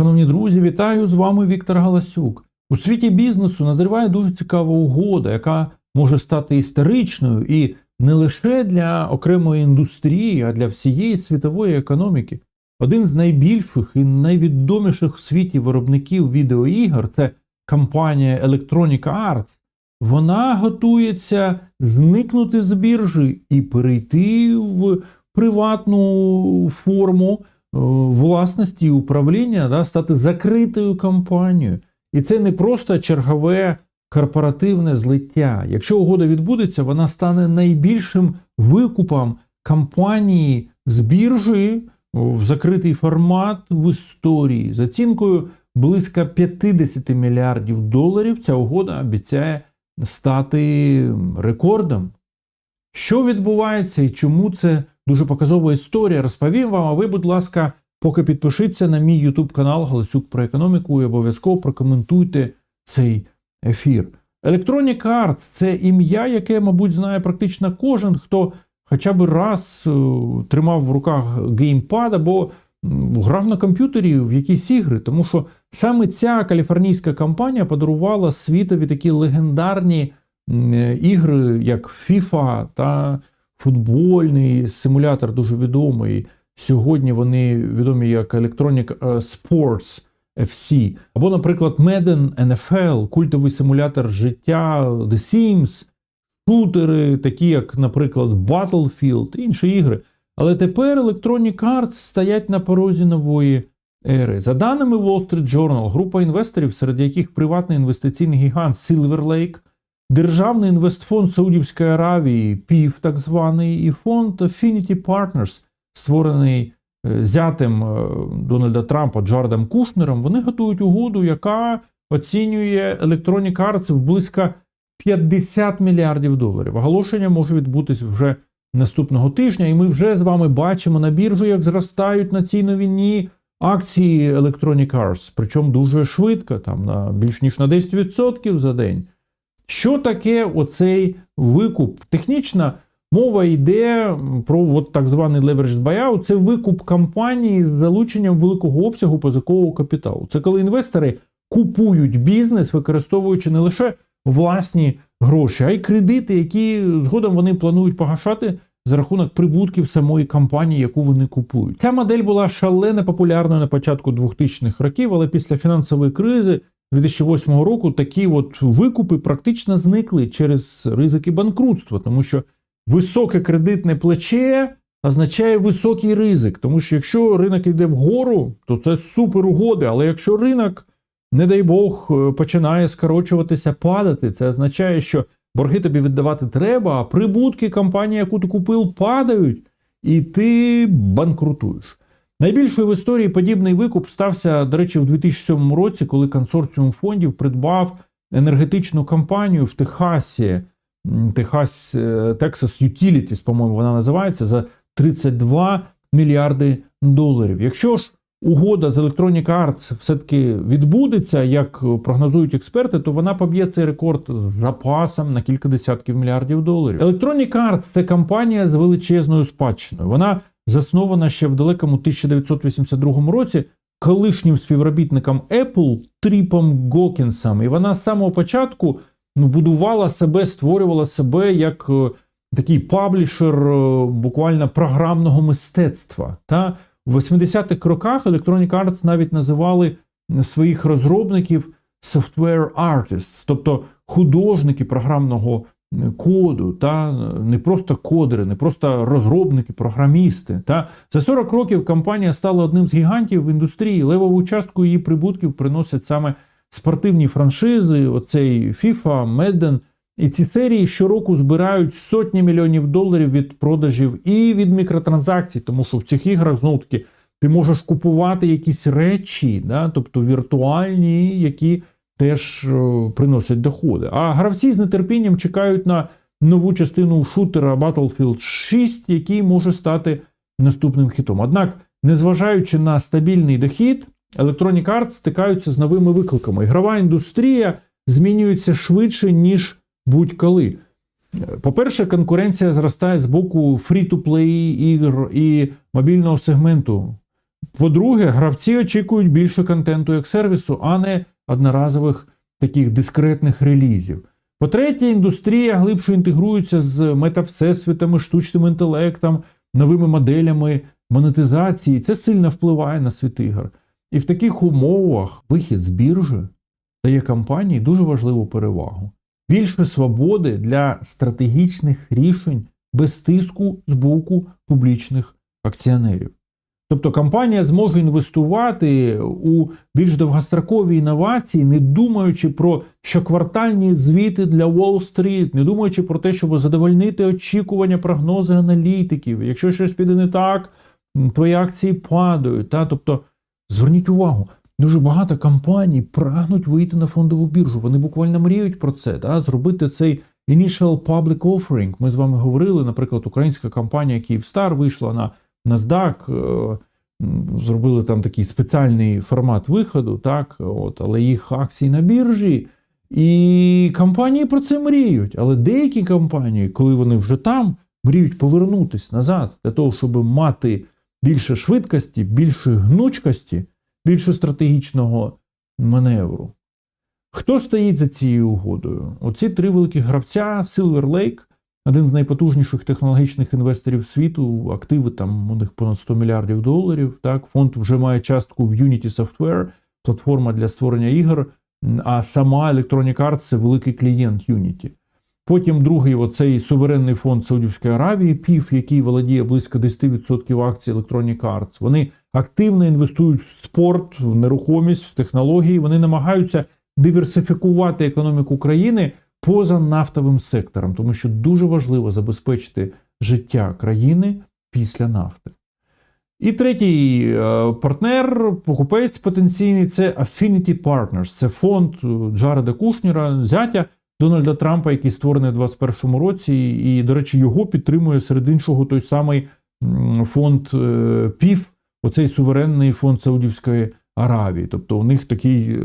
Шановні друзі, вітаю з вами Віктор Галасюк. У світі бізнесу назріває дуже цікава угода, яка може стати історичною і не лише для окремої індустрії, а для всієї світової економіки. Один з найбільших і найвідоміших в світі виробників відеоігор це компанія Electronic Arts. Вона готується зникнути з біржі і перейти в приватну форму власності і управління, да, стати закритою компанією. І це не просто чергове корпоративне злиття. Якщо угода відбудеться, вона стане найбільшим викупом компанії з біржі в закритий формат в історії. з оцінкою близько 50 мільярдів доларів. Ця угода обіцяє стати рекордом. Що відбувається і чому це дуже показова історія, розповім вам. А ви, будь ласка, поки підпишіться на мій YouTube канал Галасюк про економіку і обов'язково прокоментуйте цей ефір. Electronic Arts – це ім'я, яке, мабуть, знає практично кожен, хто хоча б раз е, тримав в руках геймпад або грав на комп'ютері в якісь ігри. Тому що саме ця каліфорнійська компанія подарувала світові такі легендарні ігри, як FIFA та футбольний симулятор, дуже відомий. Сьогодні вони відомі як Electronic е, Sports FC. Або, наприклад, Madden NFL, культовий симулятор життя, The Sims, шутери, такі як, наприклад, Battlefield, інші ігри. Але тепер Electronic Arts стоять на порозі нової ери. За даними Wall Street Journal, група інвесторів, серед яких приватний інвестиційний гігант Silver Lake, Державний інвестфонд Саудівської Аравії, ПІВ, так званий, і фонд Affinity Partners, створений е, зятем е, Дональда Трампа Джардом Кушнером, вони готують угоду, яка оцінює Electronic Arts в близько 50 мільярдів доларів. Оголошення може відбутись вже наступного тижня, і ми вже з вами бачимо на біржу, як зростають на цій новині акції Electronic Arts, причому дуже швидко, там на більш ніж на 10% за день. Що таке оцей викуп? Технічна мова йде про от так званий leveraged buyout. Це викуп компанії з залученням великого обсягу позикового капіталу. Це коли інвестори купують бізнес, використовуючи не лише власні гроші, а й кредити, які згодом вони планують погашати за рахунок прибутків самої компанії, яку вони купують. Ця модель була шалено популярною на початку 2000-х років, але після фінансової кризи 2008 року такі от викупи практично зникли через ризики банкрутства, тому що високе кредитне плече означає високий ризик. Тому що якщо ринок йде вгору, то це супер угоди. Але якщо ринок, не дай Бог, е, починає скорочуватися, падати, це означає, що борги тобі віддавати треба, а прибутки компанії, яку ти купив, падають, і ти банкрутуєш. Найбільшою в історії подібний викуп стався, до речі, в 2007 році, коли консорціум фондів придбав енергетичну компанію в Техасі, Техас е, Texas Utilities, по-моєму, вона називається, за 32 мільярди доларів. Якщо ж угода з Electronic Arts все-таки відбудеться, як прогнозують експерти, то вона поб'є цей рекорд з запасом на кілька десятків мільярдів доларів. Electronic Arts – це компанія з величезною спадщиною. Вона заснована ще в далекому 1982 році колишнім співробітником Apple Тріпом Гокінсом. І вона з самого початку ну, будувала себе, створювала себе як е, такий паблішер е, буквально програмного мистецтва. Та в 80-х роках Electronic Arts навіть називали своїх розробників software artists, тобто художники програмного коду, та не просто кодери, не просто розробники, програмісти. Та за 40 років компанія стала одним з гігантів в індустрії. Левову частку її прибутків приносять саме спортивні франшизи, оцей FIFA, Madden. І ці серії щороку збирають сотні мільйонів доларів від продажів і від мікротранзакцій, тому що в цих іграх знову таки ти можеш купувати якісь речі, да, тобто віртуальні, які теж е, приносять доходи. А гравці з нетерпінням чекають на нову частину шутера Battlefield 6, який може стати наступним хітом. Однак, незважаючи на стабільний дохід, Electronic Arts стикаються з новими викликами. Ігрова індустрія змінюється швидше, ніж будь-коли. По-перше, конкуренція зростає з боку фрі-то-плей ігор і мобільного сегменту. По-друге, гравці очікують більше контенту як сервісу, а не одноразових таких дискретних релізів. По-третє, індустрія глибше інтегрується з метавсесвітами, штучним інтелектом, новими моделями монетизації. Це сильно впливає на світ ігор. І в таких умовах вихід з біржі дає компанії дуже важливу перевагу. Більше свободи для стратегічних рішень без тиску з боку публічних акціонерів. Тобто компанія зможе інвестувати у більш довгострокові інновації, не думаючи про щоквартальні звіти для Уолл-стріт, не думаючи про те, щоб задовольнити очікування, прогнози аналітиків. Якщо щось піде не так, твої акції падають. Та? Тобто, зверніть увагу, дуже багато компаній прагнуть вийти на фондову біржу. Вони буквально мріють про це, та? зробити цей initial public offering. Ми з вами говорили, наприклад, українська компанія Київстар вийшла на NASDAQ, е, зробили там такий спеціальний формат виходу, так, от, але їх акції на біржі. І компанії про це мріють. Але деякі компанії, коли вони вже там, мріють повернутися назад для того, щоб мати більше швидкості, більше гнучкості, більше стратегічного маневру. Хто стоїть за цією угодою? Оці три великі гравця: Silver Lake, один з найпотужніших технологічних інвесторів світу, активи там у них понад 100 мільярдів доларів. Так, фонд вже має частку в Unity Software, платформа для створення ігор. А сама Electronic Arts – це великий клієнт Unity. Потім другий оцей суверенний фонд Саудівської Аравії, ПІФ, який володіє близько 10% акцій Electronic Arts. Вони активно інвестують в спорт, в нерухомість, в технології. Вони намагаються диверсифікувати економіку країни поза нафтовим сектором, тому що дуже важливо забезпечити життя країни після нафти. І третій е, партнер, покупець потенційний це Affinity Partners. Це фонд Джареда Кушніра, зятя Дональда Трампа, який створений у 2021 році. І, до речі, його підтримує серед іншого той самий фонд е, ПІФ, оцей суверенний фонд Саудівської Аравії. Тобто у них такий е,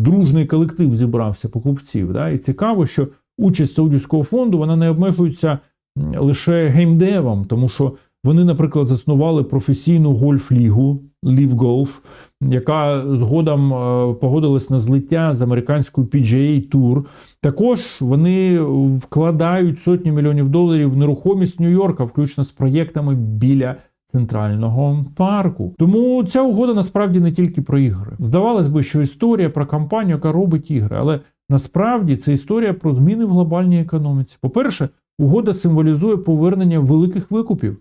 дружний колектив зібрався покупців. Да? І цікаво, що участь Саудівського фонду вона не обмежується лише геймдевом, тому що вони, наприклад, заснували професійну гольф-лігу Live Golf, яка згодом е, погодилась на злиття з американською PGA Tour. Також вони вкладають сотні мільйонів доларів в нерухомість Нью-Йорка, включно з проєктами біля центрального парку. Тому ця угода насправді не тільки про ігри. Здавалось би, що історія про компанію, яка робить ігри, але насправді це історія про зміни в глобальній економіці. По-перше, угода символізує повернення великих викупів,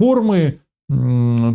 форми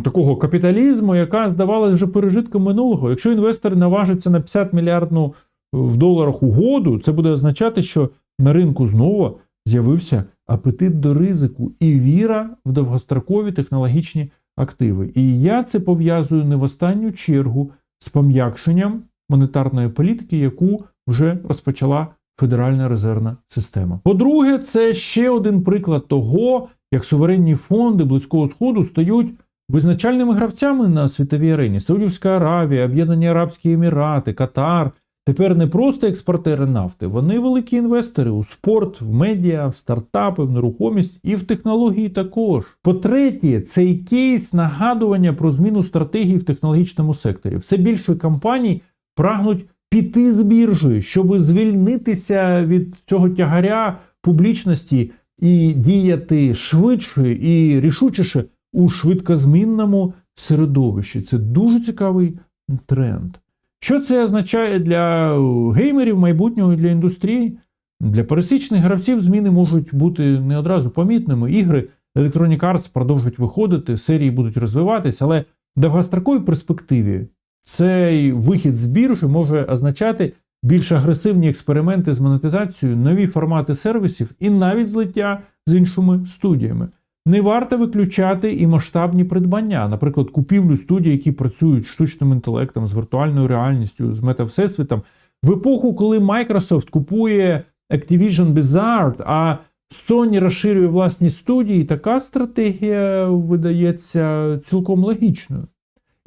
такого капіталізму, яка здавалася вже пережитком минулого. Якщо інвестор наважиться на 50 мільярдну в доларах угоду, це буде означати, що на ринку знову з'явився апетит до ризику і віра в довгострокові технологічні активи. І я це пов'язую не в останню чергу з пом'якшенням монетарної політики, яку вже розпочала Федеральна резервна система. По-друге, це ще один приклад того, як суверенні фонди Близького Сходу стають визначальними гравцями на світовій арені. Саудівська Аравія, Об'єднані Арабські Емірати, Катар. Тепер не просто експортери нафти, вони великі інвестори у спорт, в медіа, в стартапи, в нерухомість і в технології також. По-третє, цей кейс нагадування про зміну стратегії в технологічному секторі. Все більше компаній прагнуть піти з біржі, щоб звільнитися від цього тягаря публічності і діяти швидше і рішучіше у швидкозмінному середовищі. Це дуже цікавий тренд. Що це означає для геймерів майбутнього і для індустрії? Для пересічних гравців зміни можуть бути не одразу помітними. Ігри Electronic Arts продовжують виходити, серії будуть розвиватися, але в довгостроковій перспективі цей вихід з біржі може означати більш агресивні експерименти з монетизацією, нові формати сервісів і навіть злиття з іншими студіями. Не варто виключати і масштабні придбання, наприклад, купівлю студій, які працюють з штучним інтелектом, з віртуальною реальністю, з метавсесвітом. В епоху, коли Microsoft купує Activision Blizzard, а Sony розширює власні студії, така стратегія видається цілком логічною.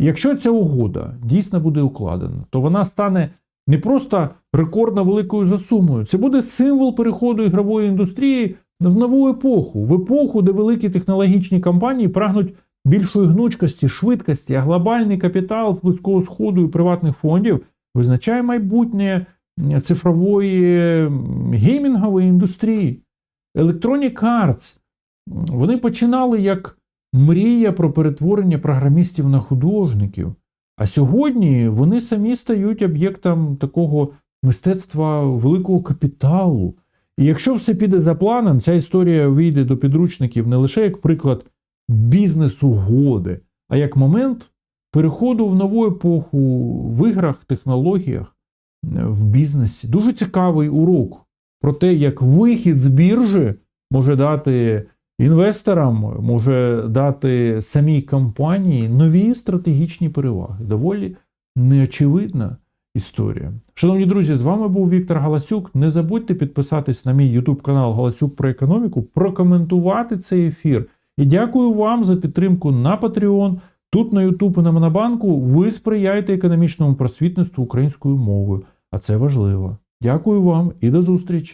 Якщо ця угода дійсно буде укладена, то вона стане не просто рекордно великою за сумою, це буде символ переходу ігрової індустрії в нову епоху, в епоху, де великі технологічні компанії прагнуть більшої гнучкості, швидкості, а глобальний капітал з близького сходу і приватних фондів визначає майбутнє цифрової геймінгової індустрії. Electronic Arts вони починали як мрія про перетворення програмістів на художників. А сьогодні вони самі стають об'єктом такого мистецтва великого капіталу. І якщо все піде за планом, ця історія вийде до підручників не лише як приклад бізнес-угоди, а як момент переходу в нову епоху в іграх, технологіях, в бізнесі. Дуже цікавий урок про те, як вихід з біржі може дати інвесторам, може дати самій компанії нові стратегічні переваги. Доволі неочевидна історія. Шановні друзі, з вами був Віктор Галасюк. Не забудьте підписатись на мій YouTube канал Галасюк про економіку, прокоментувати цей ефір. І дякую вам за підтримку на Patreon. Тут на YouTube і на Монобанку ви сприяєте економічному просвітництву українською мовою, а це важливо. Дякую вам і до зустрічі!